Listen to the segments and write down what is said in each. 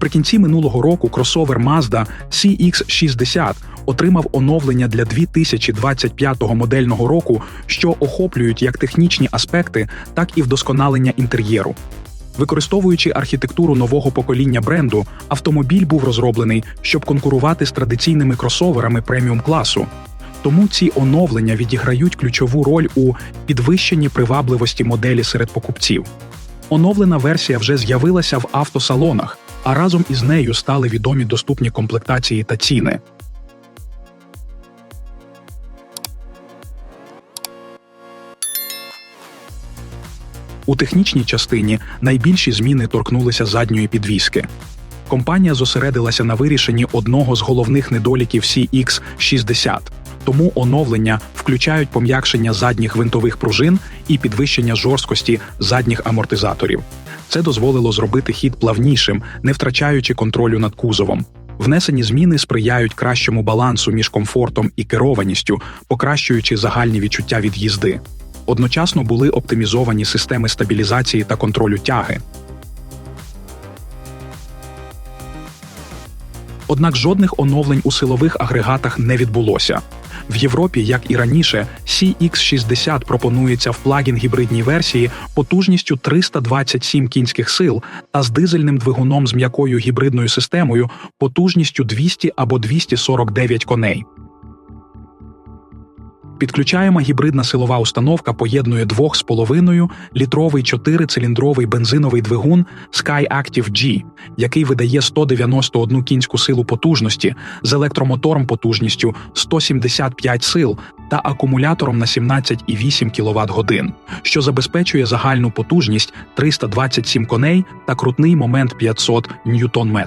Наприкінці минулого року кросовер Mazda CX-60 отримав оновлення для 2025 модельного року, що охоплюють як технічні аспекти, так і вдосконалення інтер'єру. Використовуючи архітектуру нового покоління бренду, автомобіль був розроблений, щоб конкурувати з традиційними кросоверами преміум класу. Тому ці оновлення відіграють ключову роль у підвищенні привабливості моделі серед покупців. Оновлена версія вже з'явилася в автосалонах, а разом із нею стали відомі доступні комплектації та ціни. У технічній частині найбільші зміни торкнулися задньої підвіски. Компанія зосередилася на вирішенні одного з головних недоліків CX-60, тому оновлення включають пом'якшення задніх винтових пружин і підвищення жорсткості задніх амортизаторів. Це дозволило зробити хід плавнішим, не втрачаючи контролю над кузовом. Внесені зміни сприяють кращому балансу між комфортом і керованістю, покращуючи загальні відчуття від їзди. Одночасно були оптимізовані системи стабілізації та контролю тяги. Однак жодних оновлень у силових агрегатах не відбулося. В Європі, як і раніше, CX60 пропонується в плагін гібридній версії потужністю 327 кінських сил та з дизельним двигуном з м'якою гібридною системою потужністю 200 або 249 коней. Підключаєма гібридна силова установка поєднує 2,5 літровий 4-циліндровий бензиновий двигун SkyActiv G, який видає 191 кінську силу потужності з електромотором потужністю 175 сил та акумулятором на 17,8 кВт годин, що забезпечує загальну потужність 327 коней та крутний момент 500 Нм.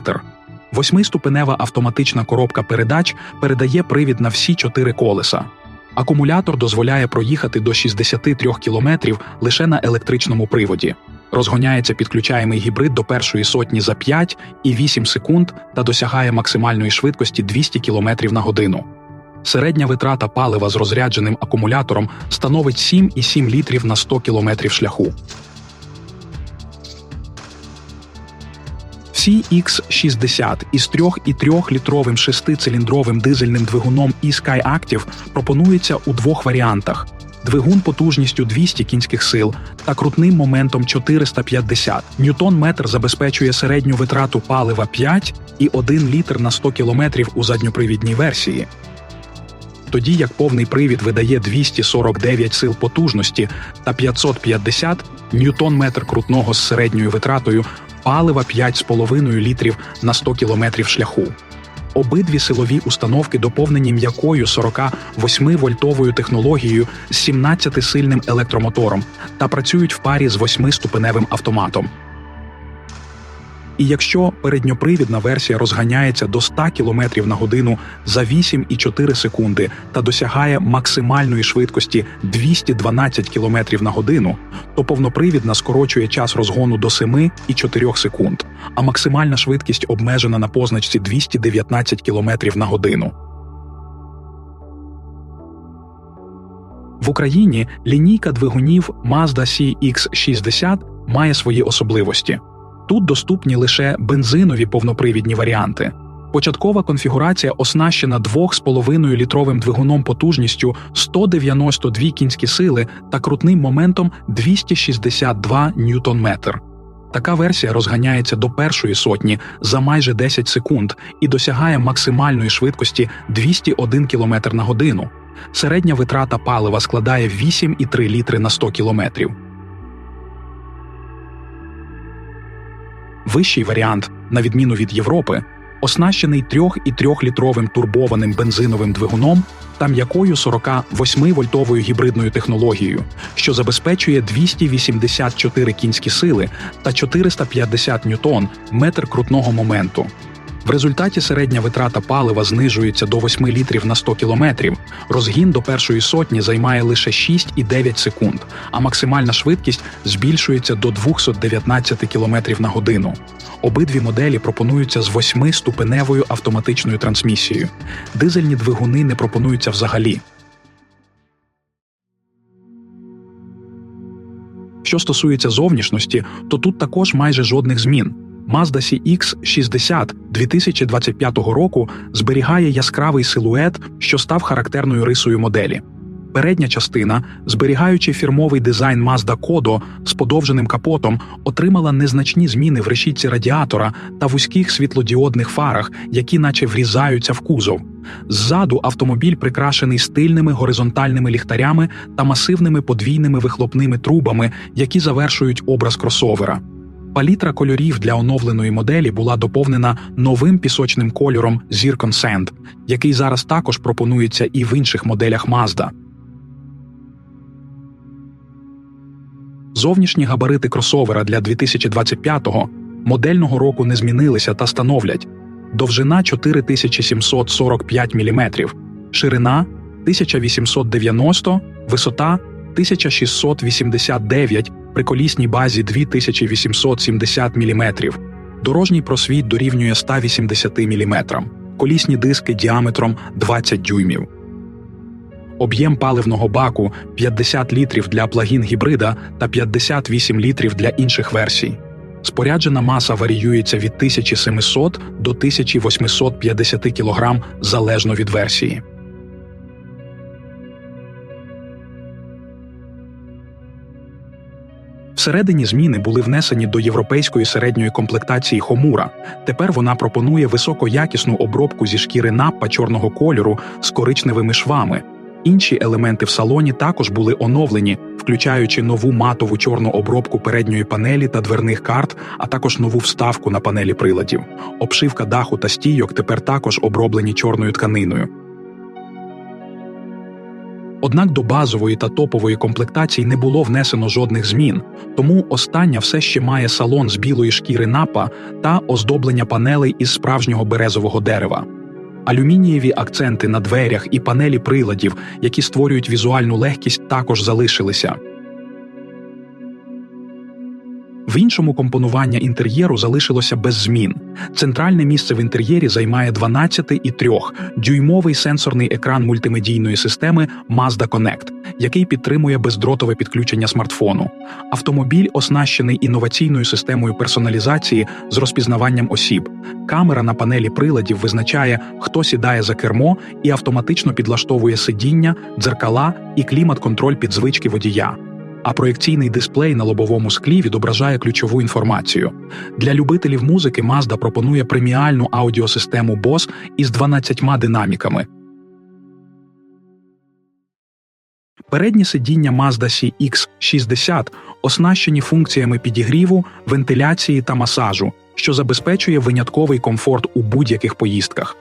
Восьмиступенева автоматична коробка передач передає привід на всі чотири колеса. Акумулятор дозволяє проїхати до 63 км лише на електричному приводі. Розгоняється підключаємий гібрид до першої сотні за 5 і 8 секунд та досягає максимальної швидкості 200 км на годину. Середня витрата палива з розрядженим акумулятором становить 7,7 літрів на 100 км шляху. CX60 із 3,3-літровим шестициліндровим дизельним двигуном e-Sky Active пропонується у двох варіантах: двигун потужністю 200 кінських сил та крутним моментом 450 Ньютон-метр забезпечує середню витрату палива 5 і 1 літр на 100 км у задньопривідній версії. Тоді як повний привід видає 249 сил потужності та 550 ньютон-метр крутного з середньою витратою палива 5,5 літрів на 100 кілометрів шляху. Обидві силові установки доповнені м'якою 48-вольтовою технологією з 17-сильним електромотором та працюють в парі з 8-ступеневим автоматом. І якщо передньопривідна версія розганяється до 100 км на годину за 8,4 секунди та досягає максимальної швидкості 212 км на годину, то повнопривідна скорочує час розгону до 7,4 секунд, а максимальна швидкість обмежена на позначці 219 км на годину. В Україні лінійка двигунів Mazda CX-60 має свої особливості. Тут доступні лише бензинові повнопривідні варіанти. Початкова конфігурація оснащена 2,5 літровим двигуном потужністю 192 кінські сили та крутним моментом 262 ньютон-метр. Така версія розганяється до першої сотні за майже 10 секунд і досягає максимальної швидкості 201 км на годину. Середня витрата палива складає 8,3 літри на 100 кілометрів. Вищий варіант, на відміну від Європи, оснащений 3,3-літровим турбованим бензиновим двигуном та м'якою 48-вольтовою гібридною технологією, що забезпечує 284 кінські сили та 450 ньютон метр крутного моменту. В результаті середня витрата палива знижується до 8 літрів на 100 кілометрів. Розгін до першої сотні займає лише 6,9 секунд, а максимальна швидкість збільшується до 219 км на годину. Обидві моделі пропонуються з 8-ступеневою автоматичною трансмісією. Дизельні двигуни не пропонуються взагалі. Що стосується зовнішності, то тут також майже жодних змін. Mazda CX-60 2025 року зберігає яскравий силует, що став характерною рисою моделі. Передня частина, зберігаючи фірмовий дизайн Mazda Kodo з подовженим капотом, отримала незначні зміни в решітці радіатора та вузьких світлодіодних фарах, які наче врізаються в кузов. Ззаду автомобіль прикрашений стильними горизонтальними ліхтарями та масивними подвійними вихлопними трубами, які завершують образ кросовера. Палітра кольорів для оновленої моделі була доповнена новим пісочним кольором Zircon Sand, який зараз також пропонується і в інших моделях Mazda. Зовнішні габарити кросовера для 2025-го модельного року не змінилися та становлять довжина 4745 мм, ширина 1890, висота 1689 при колісній базі 2870 мм, дорожній просвіт дорівнює 180 мм, колісні диски діаметром 20 дюймів. Об'єм паливного баку 50 літрів для плагін-гібрида та 58 літрів для інших версій. Споряджена маса варіюється від 1700 до 1850 кг залежно від версії. Всередині зміни були внесені до європейської середньої комплектації Хомура. Тепер вона пропонує високоякісну обробку зі шкіри наппа чорного кольору з коричневими швами. Інші елементи в салоні також були оновлені, включаючи нову матову чорну обробку передньої панелі та дверних карт, а також нову вставку на панелі приладів. Обшивка даху та стійок тепер також оброблені чорною тканиною. Однак до базової та топової комплектацій не було внесено жодних змін, тому остання все ще має салон з білої шкіри напа та оздоблення панелей із справжнього березового дерева. Алюмінієві акценти на дверях і панелі приладів, які створюють візуальну легкість, також залишилися. В іншому компонування інтер'єру залишилося без змін. Центральне місце в інтер'єрі займає 12,3 дюймовий сенсорний екран мультимедійної системи Mazda Connect, який підтримує бездротове підключення смартфону. Автомобіль оснащений інноваційною системою персоналізації з розпізнаванням осіб. Камера на панелі приладів визначає, хто сідає за кермо, і автоматично підлаштовує сидіння, дзеркала і клімат-контроль під звички водія а проєкційний дисплей на лобовому склі відображає ключову інформацію. Для любителів музики Mazda пропонує преміальну аудіосистему Bose із 12 динаміками. Передні сидіння Mazda CX-60 оснащені функціями підігріву, вентиляції та масажу, що забезпечує винятковий комфорт у будь-яких поїздках.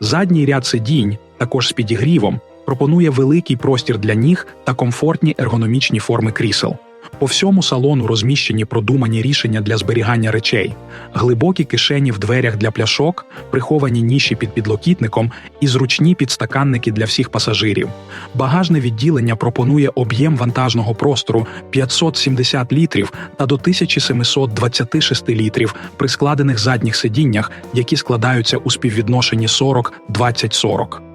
Задній ряд сидінь, також з підігрівом, пропонує великий простір для ніг та комфортні ергономічні форми крісел. По всьому салону розміщені продумані рішення для зберігання речей, глибокі кишені в дверях для пляшок, приховані ніші під підлокітником і зручні підстаканники для всіх пасажирів. Багажне відділення пропонує об'єм вантажного простору 570 літрів та до 1726 літрів при складених задніх сидіннях, які складаються у співвідношенні 40-20-40.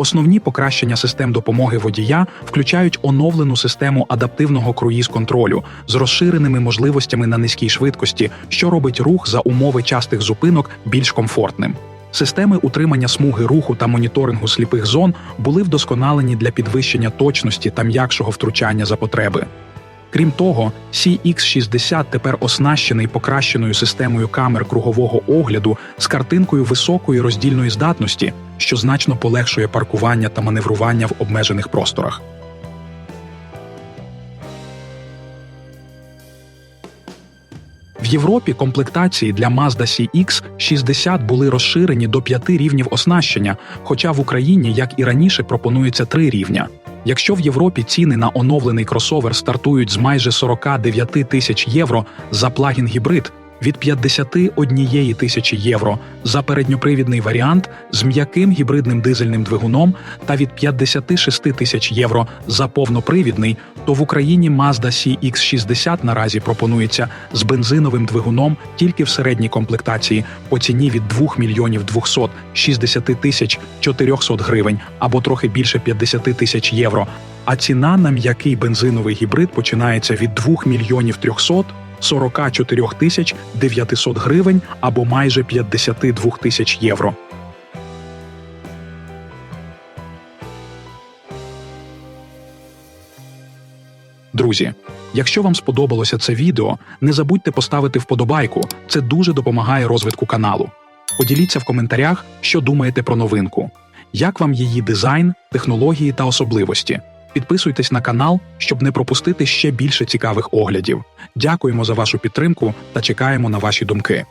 Основні покращення систем допомоги водія включають оновлену систему адаптивного круїз-контролю з розширеними можливостями на низькій швидкості, що робить рух за умови частих зупинок більш комфортним. Системи утримання смуги руху та моніторингу сліпих зон були вдосконалені для підвищення точності та м'якшого втручання за потреби. Крім того, CX60 тепер оснащений покращеною системою камер кругового огляду з картинкою високої роздільної здатності, що значно полегшує паркування та маневрування в обмежених просторах. В Європі комплектації для Mazda CX-60 були розширені до п'яти рівнів оснащення, хоча в Україні, як і раніше, пропонується три рівня. Якщо в Європі ціни на оновлений кросовер стартують з майже 49 тисяч євро за плагін гібрид, від 51 тисячі євро за передньопривідний варіант з м'яким гібридним дизельним двигуном та від 56 тисяч євро за повнопривідний, то в Україні Mazda CX-60 наразі пропонується з бензиновим двигуном тільки в середній комплектації по ціні від 2 мільйонів 260 тисяч 400 гривень або трохи більше 50 тисяч євро. А ціна на м'який бензиновий гібрид починається від 2 мільйонів 300 44 тисяч 900 гривень або майже 52 тисяч євро. Друзі, якщо вам сподобалося це відео, не забудьте поставити вподобайку. Це дуже допомагає розвитку каналу. Поділіться в коментарях, що думаєте про новинку. Як вам її дизайн, технології та особливості? Підписуйтесь на канал, щоб не пропустити ще більше цікавих оглядів. Дякуємо за вашу підтримку та чекаємо на ваші думки.